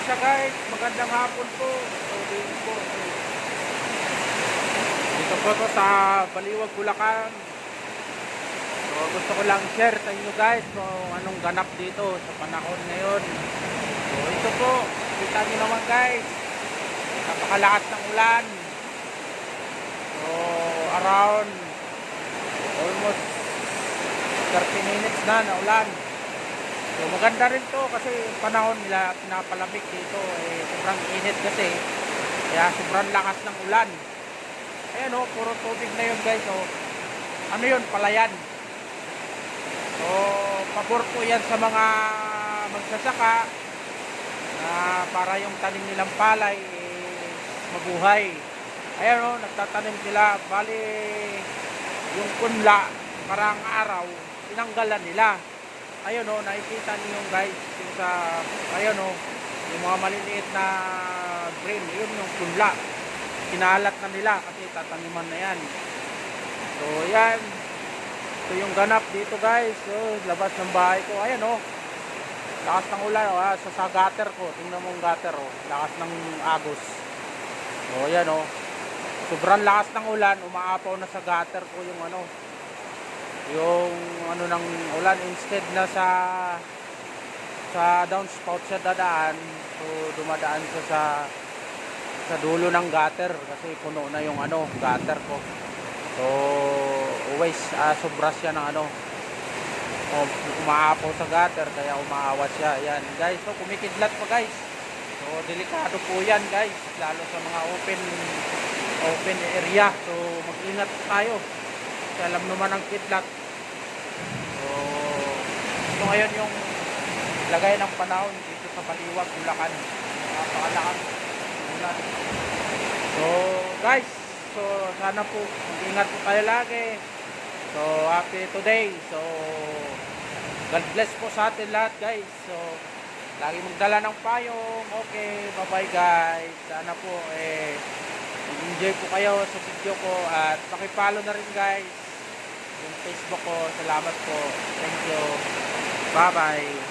siya guys. Magandang hapon po. Dito po. Dito po to sa Baliwag, Bulacan. So, gusto ko lang share sa inyo guys kung anong ganap dito sa panahon ngayon. So, ito po. Kita nyo naman guys. Napakalakas ng ulan. So, around almost 30 minutes na na ulan. So maganda rin to kasi panahon nila pinapalamig dito eh sobrang init kasi kaya sobrang lakas ng ulan. Ayan oh, puro tubig na yun guys oh. Ano yun? Palayan. So pabor po yan sa mga magsasaka na para yung tanim nilang palay eh, mabuhay. Ayan oh, nagtatanim sila. Bali yung punla parang araw tinanggalan nila ayun o, nakikita niyo guys, yung sa, ayun o, yung mga maliliit na green, yun yung punla. Kinalat na nila kasi tataniman na yan. So, yan. Ito yung ganap dito guys. So, labas ng bahay ko. Ayan o. Lakas ng ulan o, sa, sa gutter ko. Tingnan mo yung gutter o. Lakas ng agos. So, yan o. Sobrang lakas ng ulan. Umaapaw na sa gutter ko yung ano, yung ano ng ulan instead na sa sa downspout siya dadaan so dumadaan siya sa sa dulo ng gutter kasi puno na yung ano gutter ko. So always uh, sobra siya ng ano o, umaapaw sa gutter kaya umaawas siya. Yan guys so kumikidlat pa guys. So delikado po yan guys lalo sa mga open open area. So mag-ingat tayo. Kasi alam naman ang kidlat. Ngayon yung lagay ng panahon dito sa Baliwag, Bulacan. Napakalakas. Ulan. So, guys, so sana po mag-ingat po kayo lagi. So, happy today. So, God bless po sa atin lahat, guys. So, lagi magdala ng payong. Okay, bye-bye, guys. Sana po, eh, enjoy po kayo sa video ko at pakipalo na rin guys yung Facebook ko. Salamat po. Thank you. Bye-bye.